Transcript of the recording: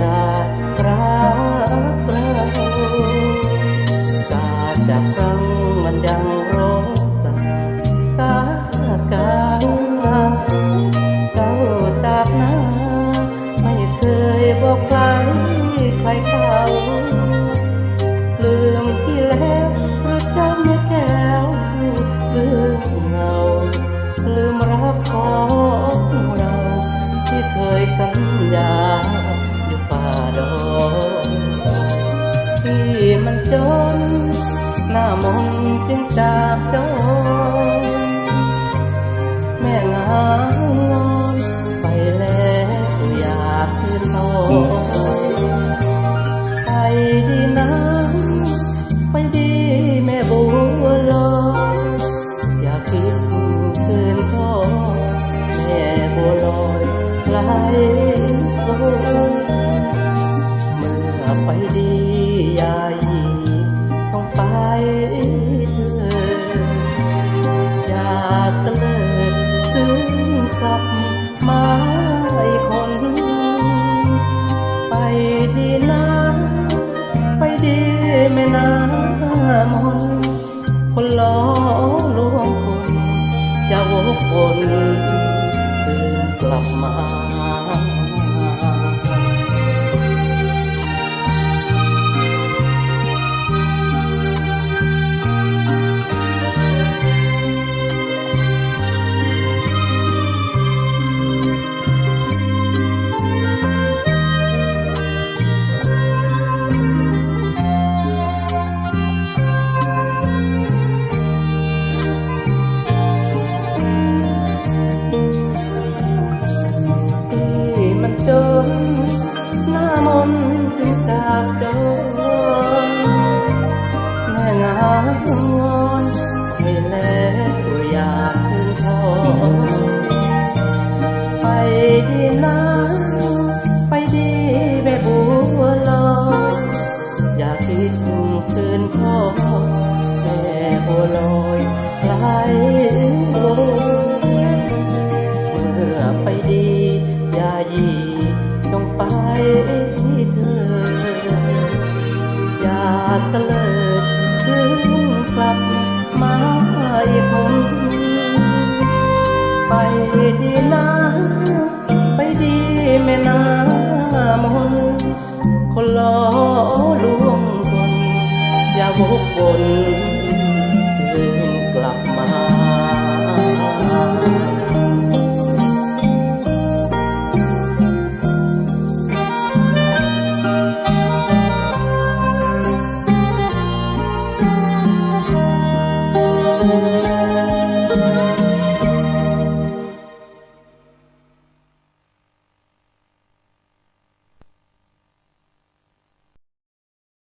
สัญญารักเรากาจากครั้งมันยังร้องสั่นกากาเจ้าจากหน้าไม่เคยบอกใครใครเขาลืมที่แล้วหรือจำไม่แก้วลืมเงาลืมรักของเราที่เคยสัญญา ไปดียายีต้องไปเธออยากเตลิดถึงกลับมาอีกคน ไปดีนะไปดีไม่นามนคนล้อลวงคนจะวกวนคืนกลับมา เตลิดถึงกลับมาอีกคนไปดีนะไปดีแม่นามนคนล้อลวงคนอย่าวกวน